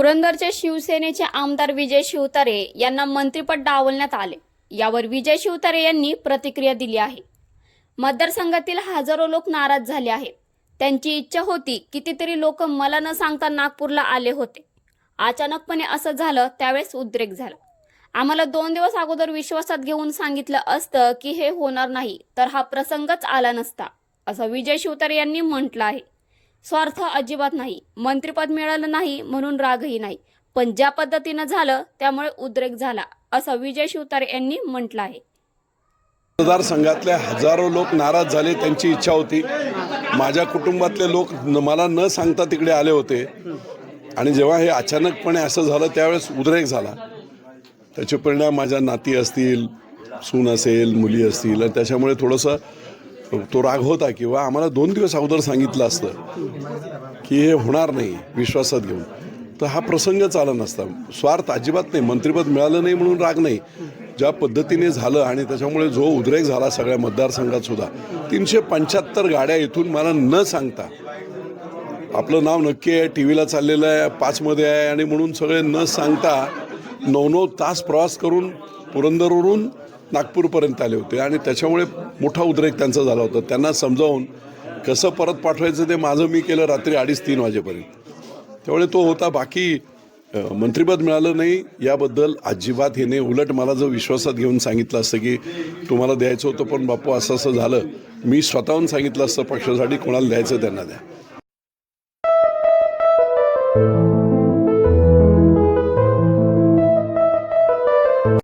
पुरंदरचे शिवसेनेचे आमदार विजय शिवतारे यांना मंत्रिपद डावलण्यात आले. यावर विजय शिवतारे यांनी प्रतिक्रिया दिली आहे. मतदारसंघातील हजारो लोक नाराज झाले आहेत. त्यांची इच्छा होती कितीतरी लोक मला न सांगता नागपूरला आले होते. अचानकपणे असं झालं त्यावेळेस उद्रेक झाला. आम्हाला दोन दिवस अगोदर विश्वासात घेऊन सांगितलं असतं की हे होणार नाही तर हा प्रसंगच आला नसता असं विजय शिवतारे यांनी म्हटलं आहे. स्वार्थ अजिबात नाही. मंत्रिपद मिळालं नाही म्हणून रागही नाही. पण ज्या पद्धतीनं झालं त्यामुळे उद्रेक झाला असं विजय शिवतारे यांनी म्हटलं आहे. मतदारसंघातले हजारो लोक नाराज झाले त्यांची इच्छा होती. माझ्या कुटुंबातले लोक मला न सांगता तिकडे आले होते. आणि जेव्हा हे अचानकपणे असं झालं त्यावेळेस उद्रेक झाला. त्याचे परिणाम माझ्या नाती असतील सून असेल मुली असतील आणि त्याच्यामुळे थोडंसं तो राग होता किंवा आम्हाला दोन दिवस अगोदर सांगितलं असतं की हे होणार नाही विश्वासात घेऊन. तर हा प्रसंग आला नसता. स्वार्थ अजिबात नाही मंत्रिपद मिळालं नाही म्हणून राग नाही. ज्या पद्धतीने झालं आणि त्याच्यामुळे जो उद्रेक झाला सगळ्या मतदारसंघात सुद्धा तीनशे पंच्याहत्तर गाड्या इथून मला न सांगता आपलं नाव नक्की आहे टी व्हीला चाललेलं आहे पाचमध्ये आहे आणि म्हणून सगळे न सांगता नऊ नऊ तास प्रवास करून पुरंदरवरून नागपूरपर्यंत आले होते आणि त्याच्यामुळे मोठा उद्रेक त्यांचा झाला होता. त्यांना समजावून कसं परत पाठवायचं ते माझं मी केलं रात्री अडीच तीन वाजेपर्यंत. त्यामुळे तो होता. बाकी मंत्रिपद मिळालं नाही. याबद्दल अजिबात हे नाही. उलट मला जर विश्वासात घेऊन सांगितलं असतं की तुम्हाला द्यायचं होतं पण बापू असं असं झालं. मी स्वतःहून सांगितलं असतं पक्षासाठी कोणाला द्यायचं त्यांना द्या.